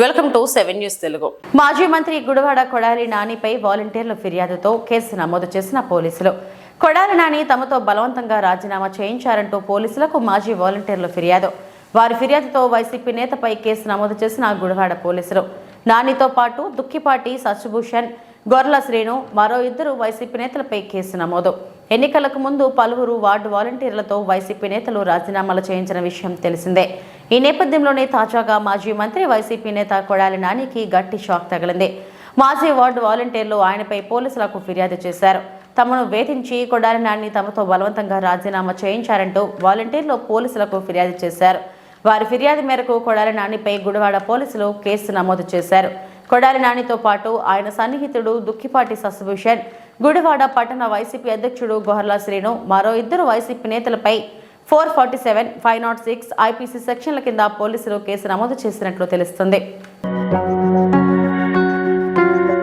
Welcome to seven news Telugu. మాజీ మంత్రి గుడివాడ కొడాలి నానిపై వాలంటీర్ల ఫిర్యాదుతో కేసు నమోదు చేసిన పోలీసులు. కొడాలి నాని తమతో బలవంతంగా రాజీనామా చేయించారంటూ పోలీసులకు మాజీ వాలంటీర్ల ఫిర్యాదు. వారి ఫిర్యాదుతో వైసీపీ నేతపై కేసు నమోదు చేసిన గుడివాడ పోలీసులు. నానితో పాటు దుక్కిపాటి సత్యభూషణ్ గొర్ల శ్రీను మరో ఇద్దరు వైసీపీ నేతలపై కేసు నమోదు. ఎన్నికలకు ముందు పలువురు వార్డు వాలంటీర్లతో వైసీపీ నేతలు రాజీనామాలు చేయించిన విషయం తెలిసిందే. ఈ నేపథ్యంలోనే తాజాగా మాజీ మంత్రి వైసీపీ నేత కొడాలి నానికి గట్టి షాక్ తగిలింది. మాజీ వార్డు వాలంటీర్లు ఆయనపై పోలీసులకు ఫిర్యాదు చేశారు. తమను వేధించి కొడాలి నాని తమతో బలవంతంగా రాజీనామా చేయించారంటూ వాలంటీర్లు పోలీసులకు ఫిర్యాదు చేశారు. వారి ఫిర్యాదు మేరకు కొడాలి నానిపై గుడివాడ పోలీసులు కేసు నమోదు చేశారు. కొడాలి నానితో పాటు ఆయన సన్నిహితుడు దుక్కిపాటి శశిభూషణ్ గుడివాడ పట్టణ వైసీపీ అధ్యక్షుడు గొహర్లా శ్రీను మరో ఇద్దరు వైసీపీ నేతలపై four forty seven five naught six IPC సెక్షన్ల కింద పోలీసులు కేసు నమోదు చేసినట్లు తెలుస్తుంది.